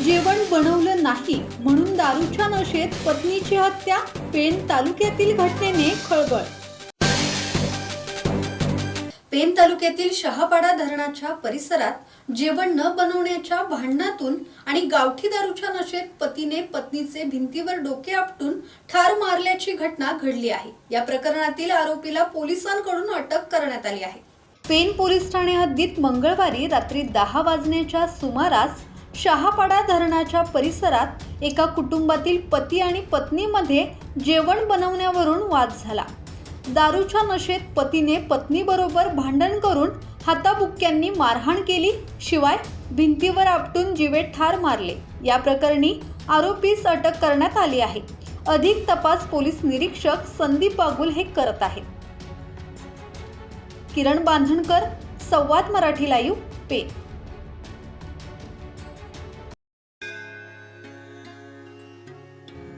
बनवलं नाही म्हणून दारूच्या नशेत पत्नीची हत्या पेण तालुक्यातील घटनेने खळबळ. पेण तालुक्यातील शहापाडा धरणाच्या परिसरात जेवण न बनवण्याच्या भांडणातून आणि गावठी दारूच्या नशेत पतीने पत्नीचे भिंतीवर डोके आपटून ठार मारल्याची घटना घडली आहे. या प्रकरणातील आरोपीला पोलिसांकडून अटक करण्यात आली आहे. पेन पोलीस ठाणे हद्दीत मंगळवारी रात्री दहा वाजण्याच्या सुमारास शहापाडा धरणाच्या परिसरात एका कुटुंबातील पती आणि पत्नीमध्ये जेवण बनवण्यावरून वाद झाला. दारूच्या नशेत पतीने पत्नीबरोबर भांडण करून हाताबुक्क्यांनी मारहाण केली शिवाय भिंतीवर आपटून जीवे ठार मारले. या प्रकरणी आरोपीस अटक करण्यात आली आहे. अधिक तपास पोलीस निरीक्षक संदीप बागुल हे करत आहेत. किरण बांधणकर संवाद मराठी लाईव्ह पे